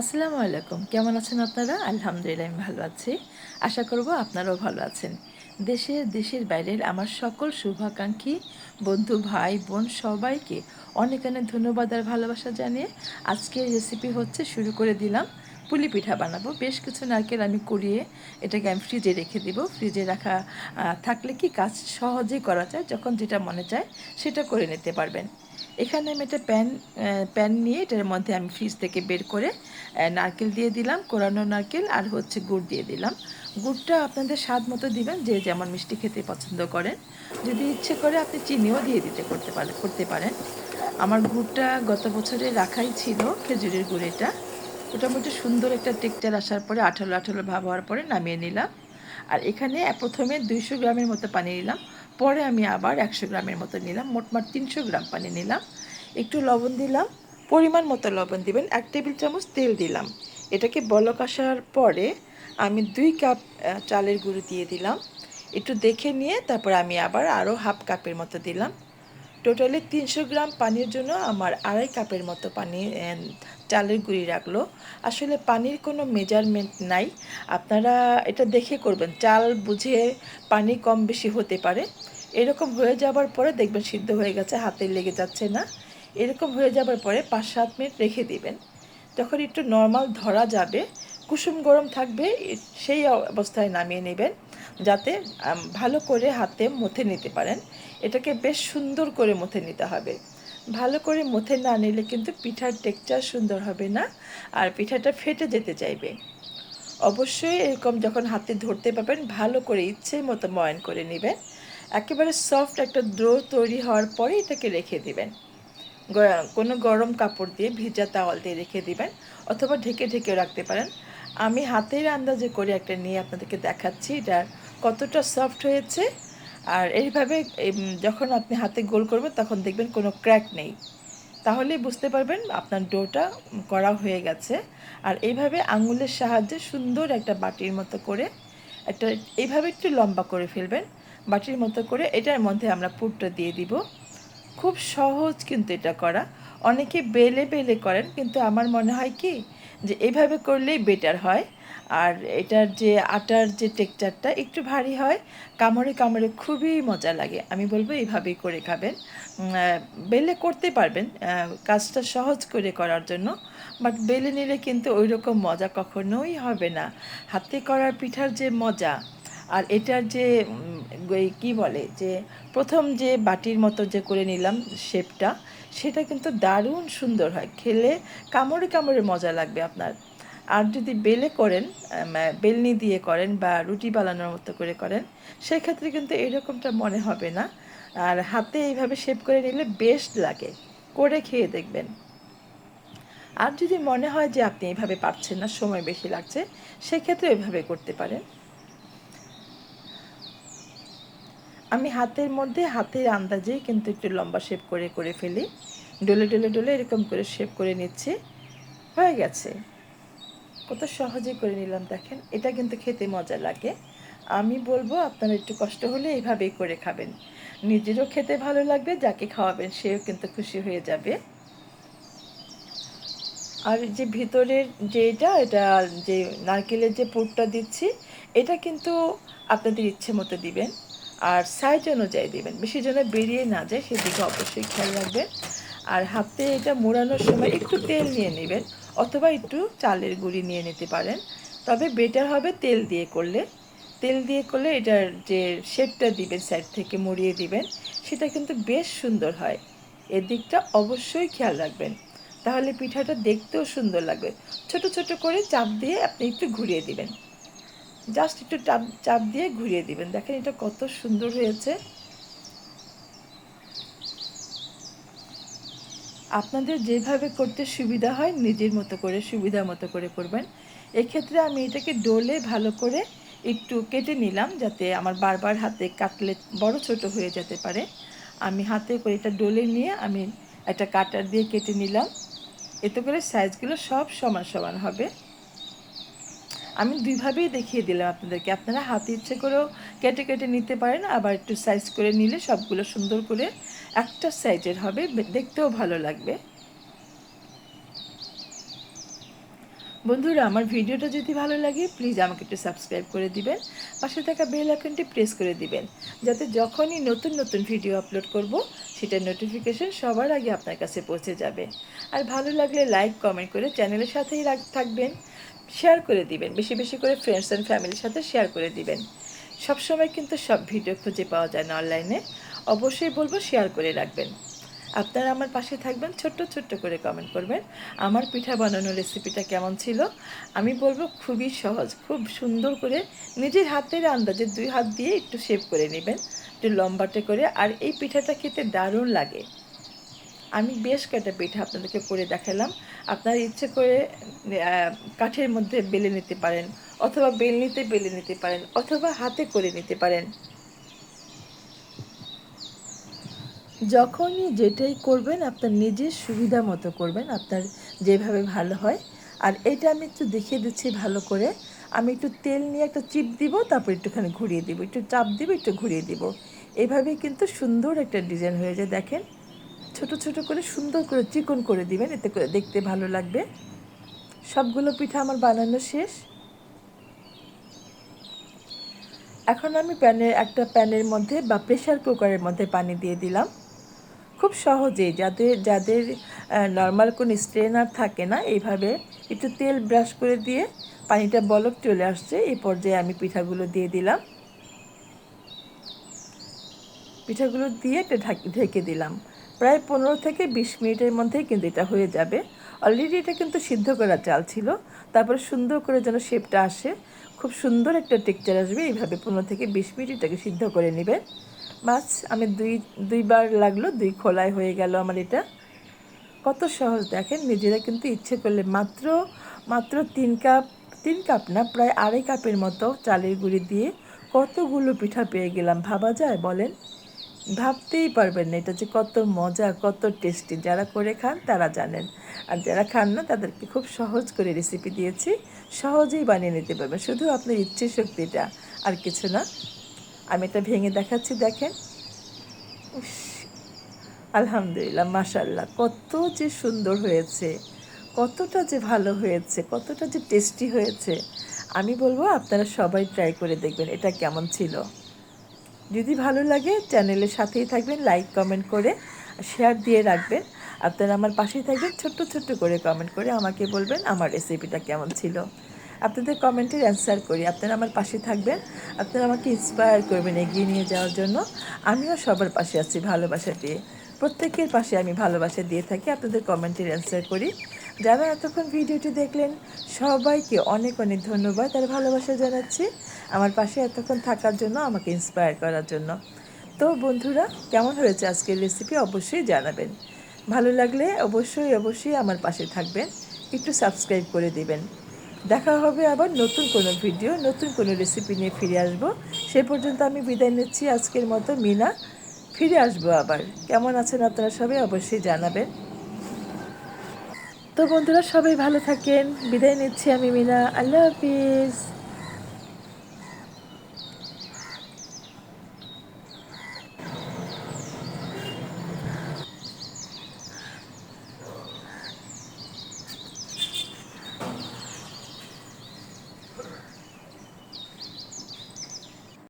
আসসালামু আলাইকুম। কেমন আছেন আপনারা? আলহামদুলিল্লাহ, আমি ভালো আছি। আশা করব আপনারাও ভালো আছেন। দেশের দেশের বাইরের আমার সকল শুভাকাঙ্ক্ষী বন্ধু, ভাই, বোন সবাইকে অনেক অনেক ধন্যবাদ আর ভালোবাসা জানিয়ে আজকের রেসিপি হচ্ছে শুরু করে দিলাম। পুলি পিঠা বানাবো। বেশ কিছু নারকেল আমি কুড়িয়ে এটাকে আমি ফ্রিজে রেখে দিব। ফ্রিজে রাখা থাকলে কি কাজ সহজেই করা যায়? যখন যেটা মনে চায় সেটা করে নিতে পারবেন। এখানে আমি একটা প্যান প্যান নিয়ে এটার মধ্যে আমি ফ্রিজ থেকে বের করে নারকেল দিয়ে দিলাম, কোরানো নারকেল আর হচ্ছে গুড় দিয়ে দিলাম। গুড়টা আপনাদের স্বাদ মতো দিবেন, যে যেমন মিষ্টি খেতে পছন্দ করেন। যদি ইচ্ছে করে আপনি চিনিও দিয়ে দিতে করতে পারেন করতে পারেন। আমার গুড়টা গত বছরে রাখাই ছিল, খেজুরের গুড় এটা। মোটামুটি সুন্দর একটা টেক্সচার আসার পরে, আঠালো আঠালো ভাব হওয়ার পরে নামিয়ে নিলাম। আর এখানে প্রথমে দুইশো গ্রামের মতো পানি নিলাম। পরে আমি আবার একশো গ্রামের মতো নিলাম মোটমাট তিনশো গ্রাম পানি নিলাম, একটু লবণ দিলাম, পরিমাণ মতো লবণ দিবেন, এক টেবিল চামচ তেল দিলাম। এটাকে বলক আসার পরে আমি দুই কাপ চালের গুঁড়ো দিয়ে দিলাম। একটু দেখে নিয়ে তারপর আমি আবার আরও হাফ কাপের মতো দিলাম। টোটালি তিনশো গ্রাম পানির জন্য আমার আড়াই কাপের মতো পানি চালের গুঁড়ি রাখল। আসলে পানির কোনো মেজারমেন্ট নাই। আপনারা এটা দেখে করবেন। চাল বুঝে পানি কম বেশি হতে পারে। এরকম হয়ে যাবার পরে দেখবেন সিদ্ধ হয়ে গেছে হাতে লেগে যাচ্ছে না। এরকম হয়ে যাবার পরে পাঁচ সাত মিনিট রেখে দিবেন। যখন একটু নর্মাল ধরা যাবে, কুসুম গরম থাকবে, সেই অবস্থায় নামিয়ে নেবেন, যাতে ভালো করে হাতে মথে নিতে পারেন। এটাকে বেশ সুন্দর করে মথে নিতে হবে। ভালো করে মুথে না নিলে কিন্তু পিঠার টেকচার সুন্দর হবে না, আর পিঠাটা ফেটে যেতে চাইবে। অবশ্যই এরকম যখন হাতে ধরতে পাবেন ভালো করে ইচ্ছে মতো ময়ন করে নেবেন। একেবারে সফট একটা ড্রো তৈরি হওয়ার পরে এটাকে রেখে দিবেন। কোনো গরম কাপড় দিয়ে ভিজা তাওয়াল দিয়ে রেখে দিবেন অথবা ঢেকে ঢেকে রাখতে পারেন। আমি হাতের আন্দাজে করে একটা নিয়ে আপনাদেরকে দেখাচ্ছি, এটা কতটা সফট হয়েছে। আর এইভাবে যখন আপনি হাতে গোল করবেন তখন দেখবেন কোনো ক্র্যাক নেই। তাহলেই বুঝতে পারবেন আপনার ডোটা করা হয়ে গেছে। আর এইভাবে আঙুলের সাহায্যে সুন্দর একটা বাটির মতো করে একটা, এইভাবে একটু লম্বা করে ফেলবেন। বাটির মতো করে এটার মধ্যে আমরা পুরটা দিয়ে দিব। খুব সহজ কিন্তু এটা করা। অনেকে বেলে বেলে করেন, কিন্তু আমার মনে হয় কি যে এইভাবে করলেই বেটার হয়। আর এটার যে আটার যে টেক্সচারটা একটু ভারী হয়, কামড়ে কামড়ে খুবই মজা লাগে। আমি বলব এইভাবেই করে খাবেন। বেলে করতে পারবেন কাজটা সহজ করে করার জন্য। বাট বেলে নিলে কিন্তু ওই রকম মজা কখনোই হবে না। হাতে করার পিঠার যে মজা আর এটার যে কি বলে, যে প্রথম যে বাটির মতো যে করে নিলাম শেপটা, সেটা কিন্তু দারুণ সুন্দর হয়। খেলে কামড়ে কামড়ে মজা লাগবে আপনার। আর যদি বেলে করেন বেলনি দিয়ে করেন বা রুটি বানানোর মতো করে করেন, সেক্ষেত্রে কিন্তু এরকমটা মনে হবে না। আর হাতে এইভাবে শেপ করে নিলে বেস্ট লাগে। করে খেয়ে দেখবেন। আর যদি মনে হয় যে আপনি এইভাবে পারছেন না, সময় বেশি লাগছে, সেক্ষেত্রে এভাবে করতে পারেন। আমি হাতের মধ্যে হাতের আন্দাজেই কিন্তু একটু লম্বা শেপ করে করে ফেলি। ডলে ডলে ডলে এরকম করে শেপ করে নিচ্ছি। হয়ে গেছে। কত সহজে করে নিলাম দেখেন। এটা কিন্তু খেতে মজা লাগে। আমি বলব আপনারা একটু কষ্ট হলে এইভাবেই করে খাবেন। নিজেরও খেতে ভালো লাগবে, যাকে খাওয়াবেন সেও কিন্তু খুশি হয়ে যাবে। আর যে ভিতরের যেটা এটা যে নারকেলের যে পুরটা দিচ্ছি, এটা কিন্তু আপনাদের ইচ্ছে মতো দিবেন। আর সাইজ অনুযায়ী দেবেন। বেশি যেন বেরিয়ে না যায় সেদিকে অবশ্যই খেয়াল রাখবেন। আর হাতে এটা মোড়ানোর সময় একটু তেল নিয়ে নেবেন, অথবা একটু চালের গুঁড়ি নিয়ে নিতে পারেন। তবে বেটার হবে তেল দিয়ে করলে। তেল দিয়ে করলে এটার যে শেপটা দিবেন সাইড থেকে মুড়িয়ে দিবেন, সেটা কিন্তু বেশ সুন্দর হয়। এদিকটা অবশ্যই খেয়াল রাখবেন। তাহলে পিঠাটা দেখতেও সুন্দর লাগবে। ছোট ছোট করে চাপ দিয়ে আপনি একটু ঘুরিয়ে দিবেন। জাস্ট একটু চাপ চাপ দিয়ে ঘুরিয়ে দিবেন। দেখেন এটা কত সুন্দর হয়েছে। আপনাদের যেভাবে করতে সুবিধা হয়, নিজের মতো করে, সুবিধা মতো করে করবেন। এক্ষেত্রে আমি এটাকে ডোলে ভালো করে একটু কেটে নিলাম, যাতে আমার বারবার হাতে কাটলে বড় ছোট হয়ে যেতে পারে। আমি হাতে করে এটা ডোলে নিয়ে আমি একটা কাটার দিয়ে কেটে নিলাম। এতে করে সাইজগুলো সব সমান সমান হবে। আমি দুইভাবেই দেখিয়ে দিলাম আপনাদেরকে। আপনারা হাতে ইচ্ছে করেও কেটে কেটে নিতে পারেন, আবার একটু সাইজ করে নিলে সবগুলো সুন্দর করে একটা সাইজের হবে, দেখতেও ভালো লাগবে। বন্ধুরা, আমার ভিডিওটা যদি ভালো লাগে প্লিজ আমাকে একটু সাবস্ক্রাইব করে দিবেন। পাশে থাকা বেল আইকনটি প্রেস করে দিবেন, যাতে যখনই নতুন নতুন ভিডিও আপলোড করব সেটার নোটিফিকেশন সবার আগে আপনার কাছে পৌঁছে যাবে। আর ভালো লাগলে লাইক কমেন্ট করে চ্যানেলের সাথেই থাকবেন। শেয়ার করে দিবেন, বেশি বেশি করে ফ্রেন্ডস অ্যান্ড ফ্যামিলির সাথে শেয়ার করে দিবেন। সবসময় কিন্তু সব ভিডিও খুঁজে পাওয়া যায় না অনলাইনে অবশ্যই বলব শেয়ার করে রাখবেন। আপনারা আমার পাশে থাকবেন, ছোট্ট ছোট্ট করে কমেন্ট করবেন, আমার পিঠা বানানোর রেসিপিটা কেমন ছিল? আমি বলব খুবই সহজ, খুব সুন্দর করে নিজের হাতের আন্দাজে দুই হাত দিয়ে একটু শেপ করে নেবেন, একটু লম্বাটে করে, আর এই পিঠাটা খেতে দারুণ লাগে। আমি বেশ কয়েকটা পিঠা আপনাদেরকে করে দেখালাম, আপনার ইচ্ছে করে কাঠের মধ্যে বেলে নিতে পারেন, অথবা বেলনিতে বেলে নিতে পারেন, অথবা হাতে করে নিতে পারেন। যখনই যেটাই করবেন, আপনার নিজের সুবিধা মতো করবেন, আপনার যেভাবে ভালো হয়। আর এটা আমি একটু দেখিয়ে দিচ্ছি ভালো করে। আমি একটু তেল নিয়ে একটা চিপ দিব, তারপর একটুখানি ঘুরিয়ে দিব। একটু চাপ দিব, একটু ঘুরিয়ে দিব। এইভাবেই কিন্তু সুন্দর একটা ডিজাইন হয়ে যায়। দেখেন, ছোট ছোট করে সুন্দর করে চিকন করে দিবেন, এতে করে দেখতে ভালো লাগবে। সবগুলো পিঠা আমার বানানো শেষ। এখন আমি প্যানের, একটা প্যানের মধ্যে বা প্রেশার কুকারের মধ্যে পানি দিয়ে দিলাম। খুব সহজেই যাদের যাদের নর্মাল কোনো স্ট্রেনার থাকে না, এইভাবে একটু তেল ব্রাশ করে দিয়ে পানিটা বলক চলে আসছে, এই পর্যায়ে আমি পিঠাগুলো দিয়ে দিলাম। পিঠাগুলো দিয়ে একটা ঢাকি দিলাম। প্রায় পনেরো থেকে বিশ মিনিটের মধ্যেই কিন্তু এটা হয়ে যাবে। অলরেডি এটা কিন্তু সিদ্ধ করা চাল ছিল, তারপরে সুন্দর করে যেন শেপটা আসে, খুব সুন্দর একটা টেক্সচার আসবে, এইভাবে পনেরো থেকে বিশ মিনিট এটাকে সিদ্ধ করে নেবেন বাস আমি দুই, দুইবার লাগল, দুই খোলায় হয়ে গেল আমার এটা। কত সহজ, দেখেন, নিজেরা কিন্তু ইচ্ছে করলে মাত্র মাত্র তিন কাপ তিন কাপ না, প্রায় আড়াই কাপের মতো চালের গুঁড়ি দিয়ে কতগুলো পিঠা পেয়ে গেলাম, ভাবা যায় বলেন? ভাবতেই পারবেন না, এটা যে কত মজা, কত টেস্টি, যারা করে খান তারা জানেন। আর যারা খান না, তাদেরকে খুব সহজ করে রেসিপি দিয়েছি, সহজেই বানিয়ে নিতে পারবেন, শুধু আপনার ইচ্ছে শক্তিটা, আর কিছু না। আমি এটা ভেঙে দেখাচ্ছি, দেখেন। আলহামদুলিল্লাহ মাশাল্লাহ কত যে সুন্দর হয়েছে, কতটা যে ভালো হয়েছে, কতটা যে টেস্টি হয়েছে। আমি বলব, আপনারা সবাই ট্রাই করে দেখবেন এটা কেমন ছিল। যদি ভালো লাগে চ্যানেলের সাথেই থাকবেন লাইক কমেন্ট করে শেয়ার দিয়ে রাখবেন। আপনারা আমার পাশেই থাকবেন, ছোট্ট ছোট্ট করে কমেন্ট করে আমাকে বলবেন আমার রেসিপিটা কেমন ছিল। আপনাদের কমেন্টের অ্যান্সার করি। আপনারা আমার পাশে থাকবেন। আপনারা আমাকে ইন্সপায়ার করবেন এগিয়ে নিয়ে যাওয়ার জন্য। আমিও সবার পাশে আছি ভালোবাসা দিয়ে। প্রত্যেকের পাশে আমি ভালোবাসা দিয়ে থাকি। আপনাদের কমেন্টের অ্যান্সার করি। যারা এতক্ষণ ভিডিওটি দেখলেন, সবাইকে অনেক অনেক ধন্যবাদ আর ভালোবাসা জানাচ্ছি আমার পাশে এতক্ষণ থাকার জন্য, আমাকে ইন্সপায়ার করার জন্য। তো বন্ধুরা, কেমন হয়েছে আজকের রেসিপি অবশ্যই জানাবেন। ভালো লাগলে অবশ্যই অবশ্যই আমার পাশে থাকবেন। একটু সাবস্ক্রাইব করে দিবেন। দেখা হবে আবার নতুন কোনো ভিডিও নতুন কোনো রেসিপি নিয়ে ফিরে আসব। সে পর্যন্ত আমি বিদায় নিচ্ছি আজকের মতো, মিনা। ফিরে আসব আবার। কেমন আছেন আপনারা সবাই অবশ্যই জানাবেন। তো বন্ধুরা, সবাই ভালো থাকেন। বিদায় নিচ্ছি আমি, মিনা। আল্লাহ হাফিজ।